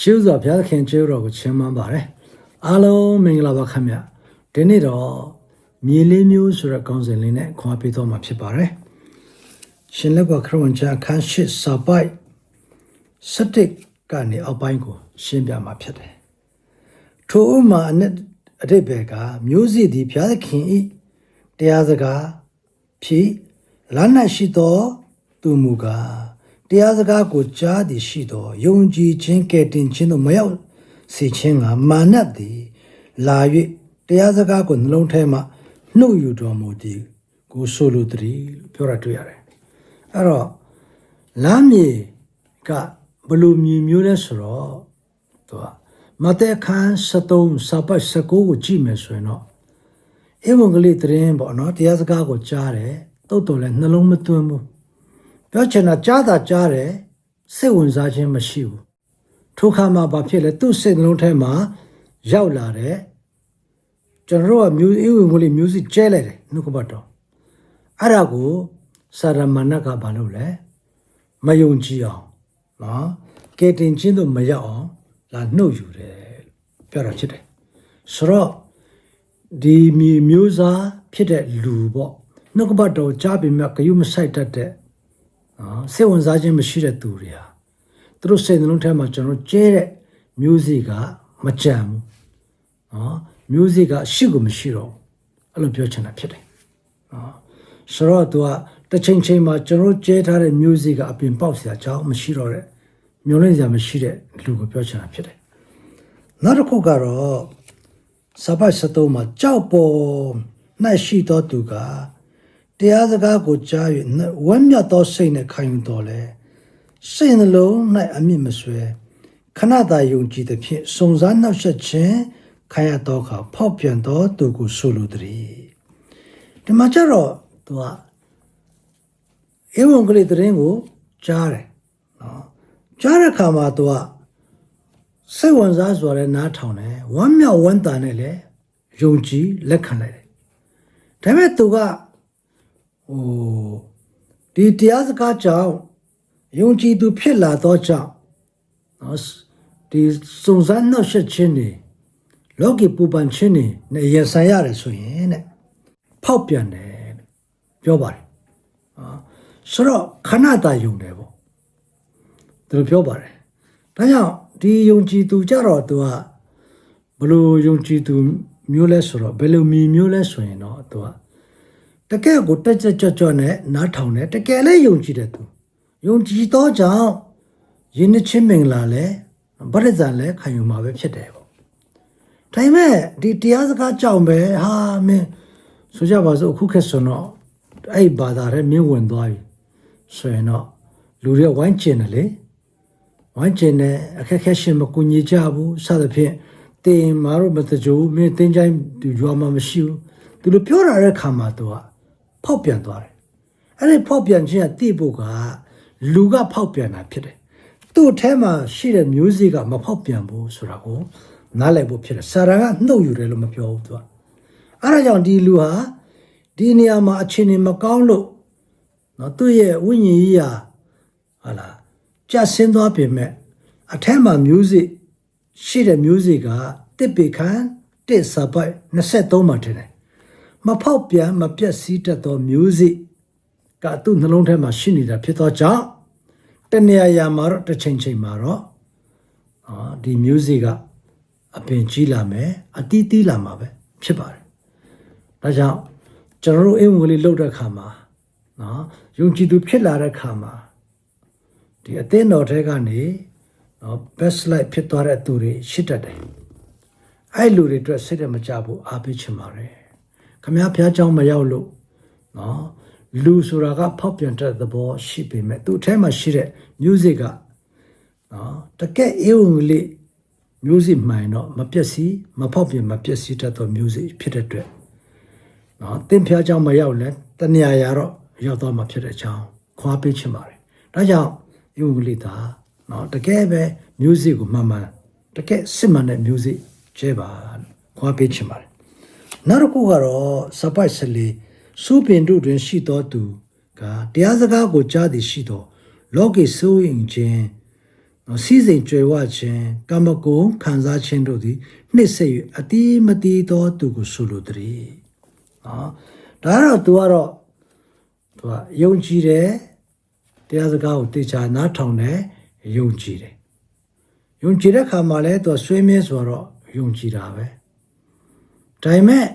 ရှုစွာဘုရားသခင်ကျေးဇူးတော်ကိုချီးမွမ်းပါတယ်အားလုံးမင်္ဂလာပါခင်ဗျဒီနေ့တော့မြေလေးမျိုးဆိုတဲ့ခေါင်းစဉ်လေးနဲ့ခွာပေးတော့မှာဖြစ်ပါတယ်ရှင်လက်ကခရစ်ဝင်ကျမ်းအခန်း၈စာပိုက်စတစ်ကနေအောက်ပိုင်းကို ရှင်းပြမှာဖြစ်တယ်ထိုဥမာအနဲ့အတိတ်ဘက်ကမျိုးစေ့သည်ဘုရားသခင်ဤတရားစကားဖြစ်လမ်း၌ရှိသောသူမူကား တရားစကားကိုကြားသည်ရှိသောယုံကြည်ခြင်းကဲ့တင်ခြင်းတို့မရောက်စေခြင်းကမာနသည်လာ၍တရားစကားကိုနှလုံးထဲမှနှုတ်ယူတော်မူသည်ကိုဆိုလိုသည်လို့ပြောတာတွေ့ရတယ်အဲ့တော့လမ်းမြေကဘယ်လိုမြေမျိုးလဲဆိုတော့သူကမတဲခန်း73စပတ်19ကိုကြည့်မယ်ဆိုရင်တော့ဧဝံဂေလိသတင်းပေါ့နော်တရားစကားကိုကြားတယ်တုတ်တော်လည်းနှလုံးမသွင်းဘူး ပြောချင်တာကြားတာကြားတယ်စိတ်ဝင်စားခြင်းမရှိဘူးထိုခါမှာဘာဖြစ်လဲသူ့စိတ်နှလုံးထဲမှာရောက်လာတဲ့ကျွန်တော်တို့ကမျိုးဧဝံဂေလိမျိုးစစ်ကျဲလိုက်တယ်နှုတ်ကပတ်တော်အဲ့ဒါကိုစာရမဏကဘာလုပ်လဲမယုံကြည်အောင်နော်ကဲတင်ချင်းတို့မရောက်အောင်လာနှုတ်ယူတယ်ပြောတာဖြစ်တယ်ဆိုတော့ဒီမြေမျိုးစားဖြစ်တဲ့လူပေါ့နှုတ်ကပတ်တော်ကြားပြီးမြတ်ဂယုမဆိုင်တတ်တဲ့ နော်စိတ်ဝင်စားခြင်းမရှိတဲ့သူတွေဟာသူတို့စိတ်နှလုံးထဲမှာကျွန်တော်ကျဲတဲ့မျိုးစေ့ကမကြံဘူးနော်မျိုးစေ့ကရှိကိုမရှိတော့ဘူးအဲ့လိုပြောချင်တာဖြစ်တယ်နော်ဆိုတော့သူကတစ်ချိန်ချိန်မှာကျွန်တော်ကျဲထားတဲ့မျိုးစေ့ကအပြင်ပေါက်စရာအကြောင်းမရှိတော့တဲ့မျိုးလင့်စရာမရှိတဲ့လူကိုပြောချင်တာဖြစ်တယ်နောက်တစ်ခုကတော့စပတ်73မှာကြောက်ပေါ်၌ရှိသောသူက တရားစကားကိုကြား၍ဝမ်းမြောက်သောစိတ်နဲ့ခံယူတော်လဲစိတ်နှလုံး၌အမြင့်မဆွဲခဏသာယုံကြည်သဖြင့်စုံစမ်းနှောက်ယှက်ခြင်းခံရသောအခါဖောက်ပြန်သောသူကိုဆိုလိုသည်ဒီမှာကျတော့သူကဧဝံဂေလိသတင်းကိုကြားတယ်နော်ကြားတဲ့အခါမှာသူကစိတ်ဝင်စားစွာနဲ့နားထောင်တယ်ဝမ်းမြောက်ဝမ်းသာနဲ့လည်းယုံကြည်လက်ခံလိုက်တယ်ဒါပေမဲ့သူက ဟိုဒီတရားစကားကြောင့်ယုံကြည်သူဖြစ်လာသောကြောင့်နော်ဒီစုံစမ်းနှောက်ယှက်ခြင်းတွေလောကီပူပန်ခြင်းတွေနဲ့ရင်ဆိုင်ရတယ်ဆိုရင်တဲ့ဖောက်ပြန်တယ်တဲ့ပြောပါတယ်နော်ဆိုတော့ခဏတာယုံတယ်ပေါ့သူတို့ပြောပါတယ်ဒါကြောင့်ဒီယုံကြည်သူကြတော့သူကဘလို့ယုံကြည်သူမျိုးလဲဆိုတော့ဘယ်လိုမီမျိုးလဲဆိုရင်တော့သူက တကယ်ကိုတက်ကြွကြွကြွနဲ့နားထောင်တယ်တကယ်လည်းယုံကြည်တယ်သူယုံကြည်သောကြောင့်ယဉ်ချင်းမင်္ဂလာလဲဗရဇန်လဲခံယူမှာပဲဖြစ်တယ်ပေါ့ဒါပေမဲ့ဒီတရားစကားကြောင့်ပဲဟာမင်းဆိုကြပါစို့အခုခက်ဆိုတော့အဲ့ဘာသာရဲမင်းဝင်သွားပြီဆိုရင်တော့လူတွေဝိုင်းကျင်တယ်လေဝိုင်းကျင်တယ်အခက်ခဲရှင်မကူညီကြဘူးစသဖြင့်တင်မာတို့မတကြိုးမင်းတင်းချိုင်းရွာမှာမရှိဘူးသူလိုပြောရတဲ့ခါမှာသူက ဖောက်ပြန်သွားတယ်အဲ့ဒီဖောက်ပြန်ခြင်းကတိဖို့ကလူကဖောက်ပြန်တာဖြစ်တယ်သူ့ထဲမှာရှိတဲ့မျိုးစေ့ကမဖောက်ပြန်ဘူးဆိုတာကိုနားလည်ဖို့ဖြစ်တယ်စာရန်ကနှုတ်ယူတယ်လို့မပြောဘူးသူကအဲ့ဒါကြောင့်ဒီလူဟာဒီနေရာမှာအခြေအနေမကောင်းလို့နော်သူ့ရဲ့ဝိညာဉ်ကြီးဟာဟာလားကြဆင်းသွားပြင်မဲ့အထက်မှာမျိုးစေ့ရှိတဲ့မျိုးစေ့ကတစ်ပေခန်းတစ်စပိုက်23မှာထင်တယ် မဖောက်ပြန်မပြက်စီးတတ်သောမျိုးစေ့ကသူ့နှလုံးထဲမှာရှိနေတာဖြစ်သောကြောင့်တနေရာရာမှာတော့တစ်ချိန်ချိန်မှာတော့အာဒီမျိုးစေ့ကအပင်ကြီးလာမယ်အတီးတီးလာမှာပဲဖြစ်ပါတယ်ဒါကြောင့်ကျွန်တော်တို့အင်္ဂလိပ်လောက်တဲ့ခါမှာနော်ယုံကြည်သူဖြစ်လာတဲ့ခါမှာဒီအသင်းတော်ထဲကနေနော် best life ဖြစ်သွားတဲ့သူတွေရှိတတ်တယ်အဲ့လူတွေအတွက်စိတ်တမကြဘူးအားပေးချင်ပါတယ် ခမည်းဖျားเจ้าမရောက်လို့နော်လူဆိုတာကဖောက်ပြန်တဲ့သဘောရှိပေမဲ့သူ့အထဲမှာရှိတဲ့ music ကနော်တကယ်အေးဝင်လေး music မှန်တော့မပြက်စီမဖောက်ပြန်မပြက်စီတတ်သော music ဖြစ်တဲ့အတွက်နော်သင်ဖျားเจ้าမရောက်လဲတဏှာရာတော့ရောက်သွားမှာဖြစ်တဲ့အကြောင်းခွာပေးချင်ပါတယ်ဒါကြောင့်အေးဝင်လေးသာနော်တကယ်ပဲ music ကိုမှန်မှန်တကယ်စစ်မှန်တဲ့ music ကျဲပါခွာပေးချင်ပါတယ် နောက်တစ်ခုကတော့စပိုက်စလီစူပင်တို့တွင်ရှိသောသူကတရားစကားကိုကြားသည်ရှိသောလောကီစိုးရင်ခြင်း နော်စီစဉ်ကြွယ်ဝခြင်းကမ္မကုံခံစားခြင်းတို့သည်နှိမ့်ဆက်၍အတိမတိသောသူကိုဆိုလိုတည်းနော်ဒါကတော့ तू ကတော့ तू ကယုံကြည်တယ်တရားစကားကိုတေချာနားထောင်တယ်ယုံကြည်တယ်ယုံကြည်တဲ့ခါမှာလဲ तू ဆွေးမြဲဆိုတော့ယုံကြည်တာပဲဒါပေမဲ့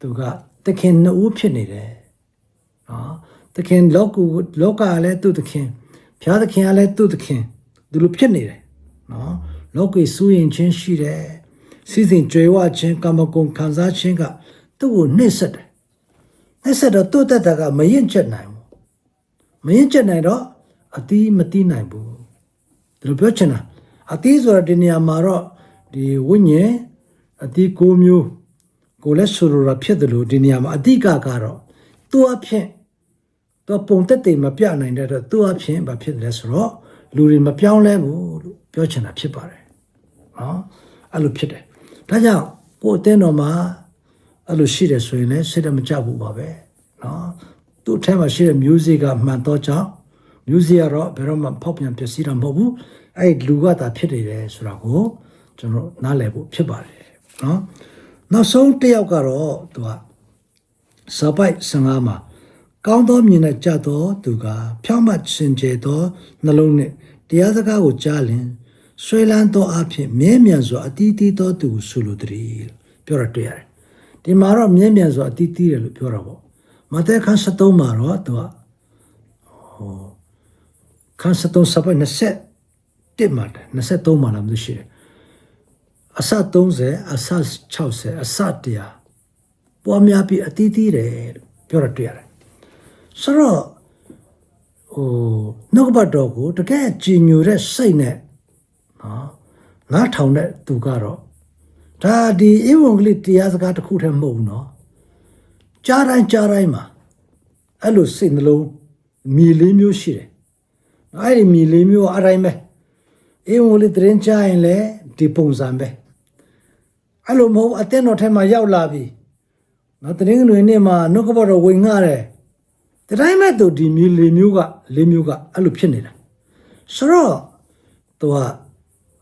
သူကတခင်နှစ်ဦးဖြစ်နေတယ်နော်တခင်လောကလောကကလည်းသူ့တခင်ဘုရားသခင်ကလည်းသူ့တခင်သူလိုဖြစ်နေတယ်နော်လောကီစူးရင်ချင်းရှိတယ်စီစဉ်ကြွယ်ဝခြင်းကာမဂုဏ်ခံစားခြင်းကသူ့ကိုနှိမ့်ဆက်တယ်နှိမ့်ဆက်တော့သူ့တက်တာကမရင်ချက်နိုင်ဘူးမရင်ချက်နိုင်တော့အတီးမတီးနိုင်ဘူးဒီလိုပြောချင်တာအတီးဆိုတာဒီနေရာမှာတော့ဒီဝိညာဉ်အတီးကိုမျိုး ကိုလည်းဆိုလိုတာဖြစ်တယ်လို့ဒီနေရာမှာအဓိကကတော့သူ့အဖြစ်တော့ပုံသက်တွေမပြနိုင်တဲ့တော့သူ့အဖြစ်ဘာဖြစ်လဲဆိုတော့လူတွေမပြောင်းလဲဘူးလို့ပြောချင်တာဖြစ်ပါတယ်နော်အဲ့လိုဖြစ်တယ်ဒါကြောင့်ကိုယ်အတင်းတော်မှာအဲ့လိုရှိတယ်ဆိုရင်လည်းစိတ်တမကြဘူးပါပဲနော်သူ့အထက်မှာရှိတဲ့ music ကမှန်တော့ကြောင့် music ကတော့ဘယ်တော့မှဖောက်ပြန်ပျက်စီးတာမဟုတ်ဘူးအဲ့ဒီလူကသာဖြစ်နေတယ်ဆိုတာကိုကျွန်တော်နားလည်ဖို့ဖြစ်ပါတယ်နော် နောက်ဆုံးတစ်ယောက်ကတော့သူကစပိုက်15မှာကောင်းသောမြင်နဲ့ကြသောသူက ဖြောင့်မတ်စင်ကြယ်သောနှလုံးနှင့်တရားစကားကိုကြားလင်ဆွေလန်းသောအဖြစ်မြဲမြံစွာအတီးတီးသောသူကိုဆိုလိုတည်းပြောရတွေ့ရတယ်ဒီမှာတော့မြဲမြံစွာအတီးတီးတယ်လို့ပြောတာပေါ့မဿဲခန်း73မှာတော့သူကဟိုခန်း73စပိုက်20တက်မှာတယ်23မှာလားမသိရှိတယ် အစ30အစ60အစ100ပွားများပြီးအတီးတီးတယ်လို့ပြောရတွေ့ရတယ်ဆိုတော့ဟိုနှုတ်ကပတ်တော်ကိုတကယ်ကြည်ညိုတဲ့စိတ်နဲ့နော်နားထောင်တဲ့သူကတော့ဒါဒီဧဝံဂေလိတရားစကားတစ်ခုတည်းမဟုတ်ဘူးနော်ကြားတိုင်းကြားတိုင်းမှာအဲ့လိုစိတ်နှလုံးမြေလေးမျိုးရှိတယ်အဲ့ဒီမြေလေးမျိုးအတိုင်းပဲဧဝံဂေလိသတင်းကြားရင်လည်းဒီပုံစံပဲ အဲ့လိုမဟုတ်အတင်းတော်ထဲမှာရောက်လာပြီနော်တရင်ငွေနေ့မှာနှုတ်ကပတော်ဝင်ငှတယ်တတိုင်းမဲ့သူဒီမျိုးလေးမျိုးကလေးမျိုးကအဲ့လိုဖြစ်နေတာဆိုတော့သူက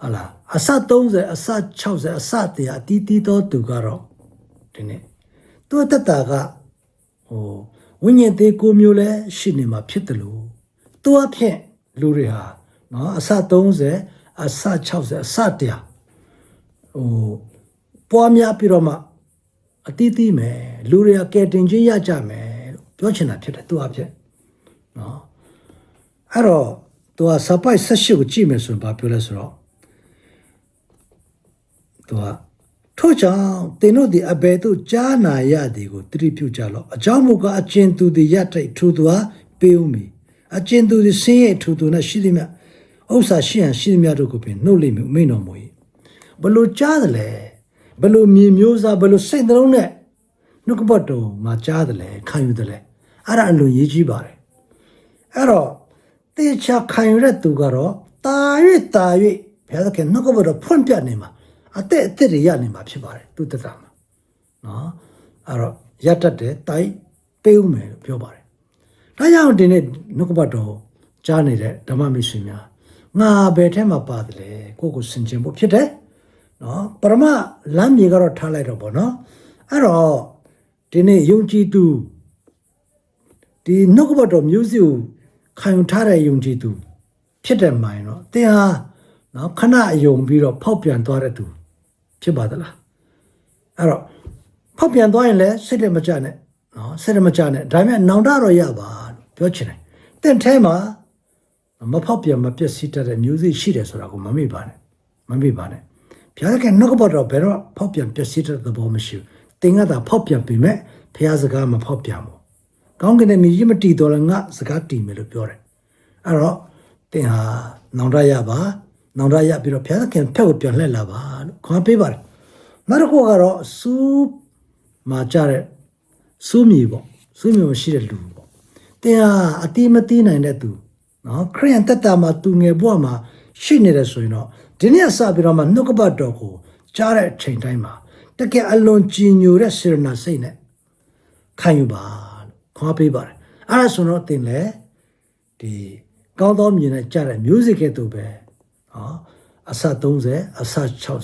ဟာလာအစ30အစ60အစ100အတီးတီးတော့သူကတော့ဒီနေ့သူအတ္တတာကဟိုဝိညာဉ်သေးကိုမျိုးလဲရှိနေမှာဖြစ်တယ်လို့သူအဖြစ်လူတွေဟာနော်အစ30အစ60အစ100ဟို ပွားများပြီးတော့မှအတီးတီးမယ်လူတွေကကဲတင်ချင်းရကြမယ်လို့ပြောချင်တာဖြစ်တယ်သူအဖြစ်နော်အဲ့တော့သူကစပိုက်ဆက်ရှိကိုကြည့်မယ်ဆိုရင်ဘာပြောလဲဆိုတော့သူကထို့ကြောင့်တင်တို့ဒီအဘယ်သို့ကြားနာရသည်ကိုတတိပြုကြလော့အကြောင်းမူကားအကျဉ်သူသည်ရထိုက်ထိုသူဟာပေးဦးမည်အကျဉ်သူသည်ဆင်းရဲထိုသူနဲ့ရှိသည်မြဥစ္စာရှိရန်ရှိသည်မြတို့ကိုပင်နှုတ်လိမ့်မည်မိန်တော်မူ၏ဘလို့ကြားတယ်လဲ ဘလို့မြေမျိုးစားဘလို့စိတ်နှလုံးနဲ့နှုတ်ကပတ်တော်မှာကြားတယ်လဲခံယူတယ်လဲအဲ့ဒါအလွန်ရေးကြီးပါတယ်အဲ့တော့တေချာခံယူတဲ့သူကတော့တာ၍တာ၍ဘုရားသခင်နှုတ်ကပတ်တော်ဖွင့်ပြနေမှာအသက်အသက်တွေရနေမှာဖြစ်ပါတယ်သူတက်တာမှာနော်အဲ့တော့ရတတ်တယ်တိုက်ပေးဦးမယ်လို့ပြောပါတယ်ဒါကြောင့်ဒီနေ့နှုတ်ကပတ်တော်ကြားနေတဲ့ဓမ္မမိတ်ဆွေများငါဘယ်ထဲမှာပါတယ်လဲကိုယ့်ကိုစင်ကြင်ဖို့ဖြစ်တယ် နော်ပရမလမ်းမြေကတော့ထားလိုက်တော့ဗောနော်အဲ့တော့ဒီနေ့ယုံကြည်သူဒီနှုတ်ကပတ်တော်မျိုးစေ့ကိုခံယူထားတဲ့ယုံကြည်သူ ဖြစ်တဲ့မိုင်တော့တင်ဟာနော်ခဏအယုံပြီးတော့ဖောက်ပြန်သွားတဲ့သူ ဖြစ်ပါသလားအဲ့တော့ဖောက်ပြန်သွားရင်လည်းစိတ်လည်းမကြနဲ့နော်စိတ်လည်းမကြနဲ့ဒါပေမဲ့နောင်တတော့ရပါလို့ပြောချင်တယ်တင့်ထဲမှာမဖောက်ပြန်မပြည့်စည်တတ်တဲ့မျိုးစေ့ရှိတယ်ဆိုတာကိုမမေ့ပါနဲ့မမေ့ပါနဲ့ ဘုရားကနှုတ်ကပတ်တော်ဘယ်တော့ဖောက်ပြန်ပြည့်စည်တဲ့သဘောမရှိဘူးတင်ကသာဖောက်ပြန်ပြီမဲ့ဘုရားစကားမဖောက်ပြန်ဘူးကောင်းကင်နဲ့မြေကြီးမတည်တော်လည်းငါစကားတည်မယ်လို့ပြောတယ်အဲ့တော့တင်ဟာနောင်တရပါနောင်တရပြီးတော့ဘုရားခင်ဖက်ကိုပြန်လှည့်လာပါလို့ခေါ်ပေးပါတယ်နောက်တစ်ခုကတော့စူးမှာကြတဲ့စူးမြေပေါ့စူးမြေမရှိတဲ့လူပေါ့တင်ဟာအတိမတိနိုင်တဲ့သူနော်ခရိယန်တက်တာမှာသူငယ်ဘဝမှာရှိနေတယ်ဆိုရင်တော့ ဒီနေ့အစပြီးတော့မှနှုတ်ကပတ်တော်ကိုကြားတဲ့အချိန်တိုင်းမှာတကယ်အလွန်ကြည်ညိုတဲ့စေရနာစိတ်နဲ့ခံယူပါလို့ခေါ်ပေးပါတယ်အဲ့ဒါဆိုတော့တင်လေဒီကောင်းသောမြင်နဲ့ကြားတဲ့ music ကဲ့သို့ပဲဟောအစ30အစ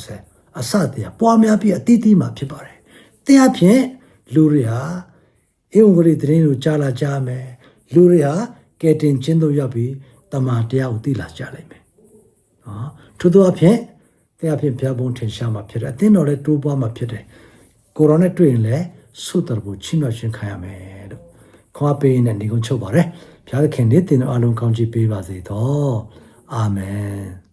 60အစတရားပွားများပြီးအတိအတိမှဖြစ်ပါတယ်တရားဖြင့်လူတွေဟာဧဝံဂေလိသတင်းကိုကြားလာကြမယ်လူတွေဟာကဲတင်ချင်းတို့ရောက်ပြီးတမန်တရားကိုသိလာကြလိမ့်မယ်နော် ထို့သောအဖြစ်တရားဖြင့်ဘုရားဘုံထင်ရှားမှာဖြစ်တယ်အသင်းတော်လည်းတိုးပွားမှာဖြစ်တယ်ကိုရိုနဲ့တွေ့ရင်လည်းဆုတ်တော်ကိုချီးမြှောက်ခြင်းခံရမယ်လို့ခွာပေးနေနေကုန်ချုပ်ပါတယ်ဘုရားသခင်နေ့တင်တော်အလုံးကောင်းချီးပေးပါစေတော့အာမင်